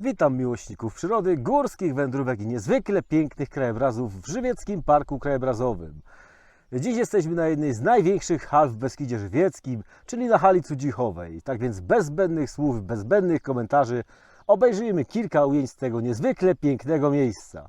Witam miłośników przyrody, górskich wędrówek i niezwykle pięknych krajobrazów w Żywieckim Parku Krajobrazowym. Dziś jesteśmy na jednej z największych hal w Beskidzie Żywieckim, czyli na hali Cudzichowej. Tak więc bez zbędnych słów, bez zbędnych komentarzy obejrzyjmy kilka ujęć z tego niezwykle pięknego miejsca.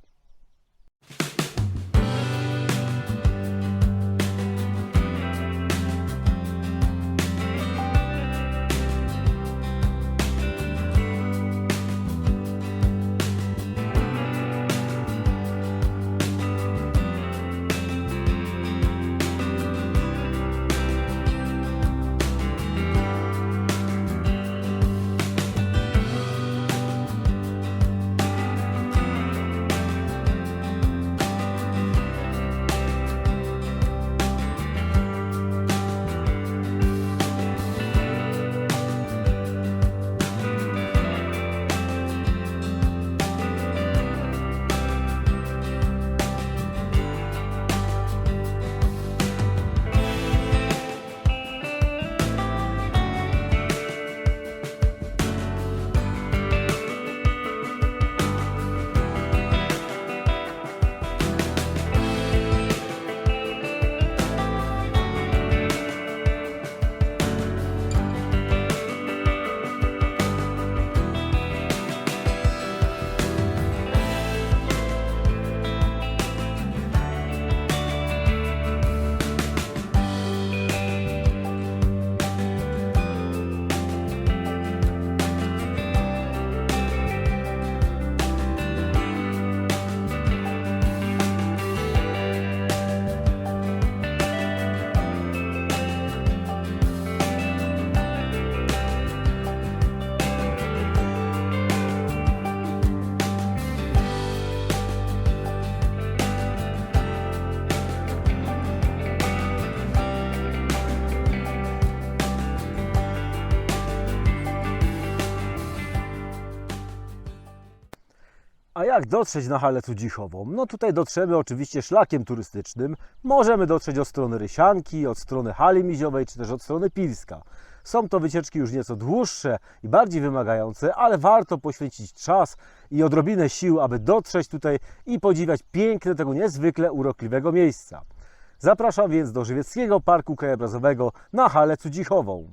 A jak dotrzeć na halę Cudzichową? No tutaj dotrzemy oczywiście szlakiem turystycznym. Możemy dotrzeć od strony Rysianki, od strony hali miziowej, czy też od strony Pilska. Są to wycieczki już nieco dłuższe i bardziej wymagające, ale warto poświęcić czas i odrobinę sił, aby dotrzeć tutaj i podziwiać piękne tego niezwykle urokliwego miejsca. Zapraszam więc do Żywieckiego Parku Krajobrazowego na halę Cudzichową.